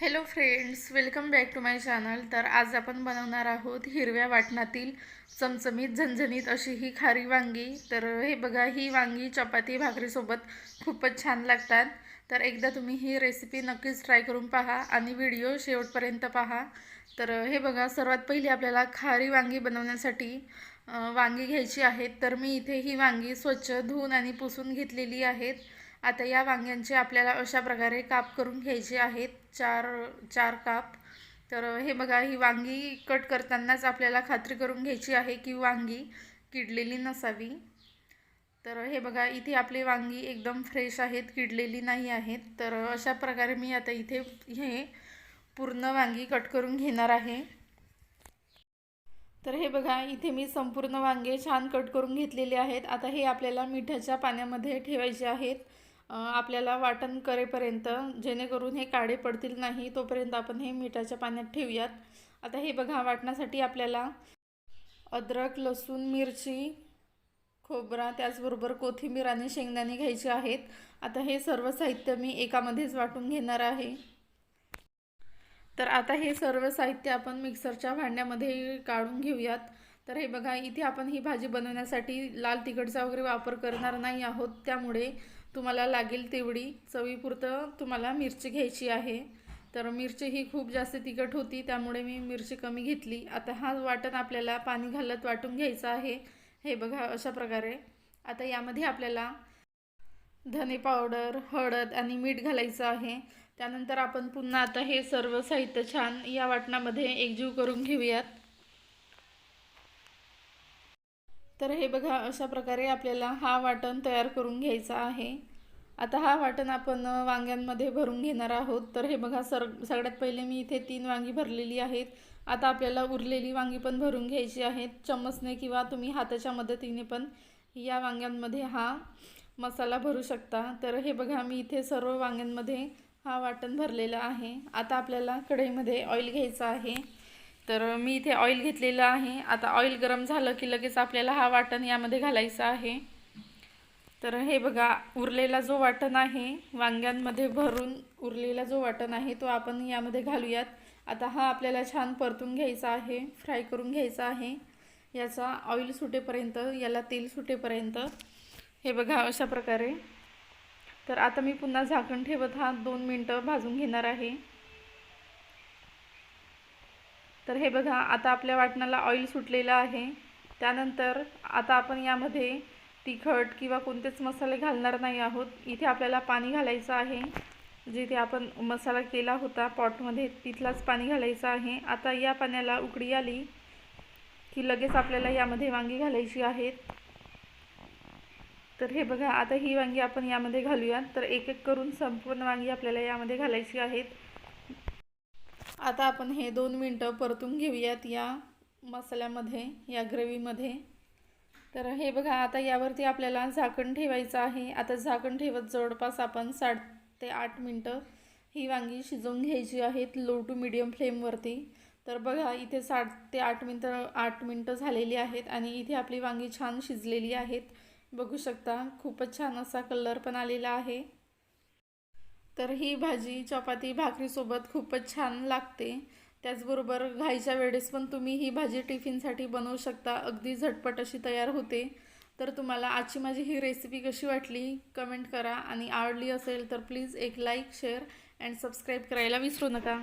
Hello friends welcome back to my channel तर आज आपण बनवणार आहोत हिरव्या वाटणातील चमचमीत झणझणीत अशी ही खारी वांगी. तर हे बघा ही वांगी चपाती भाकरीसोबत खूपच छान लागतात. तर एकदा तुम्ही ही रेसिपी नक्कीच ट्राय करून पहा आणि व्हिडिओ शेवटपर्यंत पहा. तर हे बघा सर्वात पहिली आपल्याला खारी वांगी बनवण्यासाठी वांगी घ्यायची आहेत तर मी इथे ही वांगी स्वच्छ धुवून आणि पुसून घेतलेली आहेत. आता या वांग्यांचे आपल्याला अशा प्रकारे काप करून घ्यायचे आहेत. चार चार काप. तर हे बघा ही वांगी कट करतानाच आपल्याला खात्री करून घ्यायची आहे की वांगी किडलेली नसावी. तर हे बघा इथे आपली वांगी एकदम फ्रेश आहेत किडलेली नाही आहेत. तर अशा प्रकारे मी आता इथे हे पूर्ण वांगी कट करून घेणार आहे. तर हे बघा इथे मी संपूर्ण वांगे छान कट करून घेतलेले आहेत. आता हे आपल्याला मिठाच्या पाण्यामध्ये ठेवायचे आहेत. आपल्याला वाटण करेपर्यंत जेणेकरून हे काळे पडतील नाही तोपर्यंत आपण हे मिठाच्या पाण्यात ठेवूयात. आता हे बघा वाटण्यासाठी आपल्याला अद्रक लसूण मिरची खोबरा त्याचबरोबर कोथिंबीर आणि शेंगदाणे घ्यायचे आहेत. आता हे सर्व साहित्य मी एकामध्येच वाटून घेणार आहे. तर आता हे सर्व साहित्य आपण मिक्सरच्या भांड्यामध्ये काढून घेऊयात. तर हे बघा इथे आपण ही भाजी बनवण्यासाठी लाल तिखटचा वगैरे वापर करणार नाही आहोत. त्यामुळे तुम्हाला लागेल तेवढी. चवीपुरतं तुम्हाला मिरची घ्यायची आहे. तर मिरची ही खूप जास्त तिखट होती त्यामुळे मी मिरची कमी घेतली. आता हा वाटण आपल्याला पाणी घालत वाटून घ्यायचं आहे. हे बघा अशा प्रकारे. आता यामध्ये आपल्याला धने पावडर हळद आणि मीठ घालायचं आहे. त्यानंतर आपण पुन्हा आता हे सर्व साहित्य छान या वाटणामध्ये एकजीव करून घेऊयात. तर हे बघा अशा प्रकारे आपल्याला हा वाटण तयार करून घ्यायचा आहे. आता हा वाटण आपण वांग्यांमध्ये भरून घेणार आहोत. तर हे बघा सर सगळ्यात पहिले मी इथे तीन वांगी भरलेली आहेत. आता आपल्याला उरलेली वांगी पण भरून घ्यायची आहेत. चम्मचने किंवा तुम्ही हाताच्या मदतीने पण या वांग्यांमध्ये हा मसाला भरू शकता. तर हे बघा मी इथे सर्व वांग्यांमध्ये हा वाटण भरलेला आहे. आता आपल्याला कढईमध्ये ऑइल घ्यायचं आहे. तर मी इथे ऑइल घेतलेलं आहे. आता ऑइल गरम झालं की लगेच आपल्याला हा वाटण यामध्ये घालायचा आहे. तर हे बघा उरलेला जो वाटण आहे वांग्यांमध्ये भरून उरलेला जो वाटण आहे तो आपण यामध्ये घालूयात. आता हा आपल्याला छान परतून घ्यायचा आहे फ्राय करून घ्यायचा आहे. याचा ऑइल सुटेपर्यंत याला तेल सुटेपर्यंत. हे बघा अशा प्रकारे. तर आता मी पुन्हा झाकण ठेवत हा दोन मिनटं भाजून घेणार आहे. तर हे बघा आता आपल्या वाटणाला ऑइल सुटलेलं आहे. त्यानंतर आता आपण यामध्ये तिखट किंवा कोणतेच मसाले घालणार नाही आहोत. इथे आपल्याला पाणी घालायचं आहे. जिथे आपण मसाला केला होता पॉटमध्ये तिथलाच पाणी घालायचं आहे. आता या पाण्याला उकडी आली की लगेच आपल्याला यामध्ये वांगी घालायची आहेत तर हे बघा आता ही वांगी आपण यामध्ये घालूयात. तर एक एक करून संपूर्ण वांगी आपल्याला यामध्ये घालायची आहेत. आता आपण हे दोन मिनटं परतून घेऊयात या मसाल्यामध्ये या ग्रेव्हीमध्ये. तर हे बघा आता यावरती आपल्याला झाकण ठेवायचं आहे. आता झाकण ठेवत जवळपास आपण साठ ते आठ मिनटं ही वांगी शिजवून घ्यायची आहेत लो टू मिडियम फ्लेमवरती. तर बघा इथे साठ ते आठ मिनटं आठ मिनटं झालेली आहेत आणि इथे आपली वांगी छान शिजलेली आहेत. बघू शकता खूपच छान असा कलर पण आलेला आहे. तर ही भाजी चपाती भाकरीसोबत खूपच छान लागते. त्याचबरोबर घाईच्या वेळेस पण तुम्ही ही भाजी टिफिनसाठी बनवू शकता. अगदी झटपट अशी तयार होते. तर तुम्हाला आजची माझी ही रेसिपी कशी वाटली कमेंट करा. आणि आवडली असेल तर प्लीज एक लाईक शेअर अँड सबस्क्राईब करायला विसरू नका.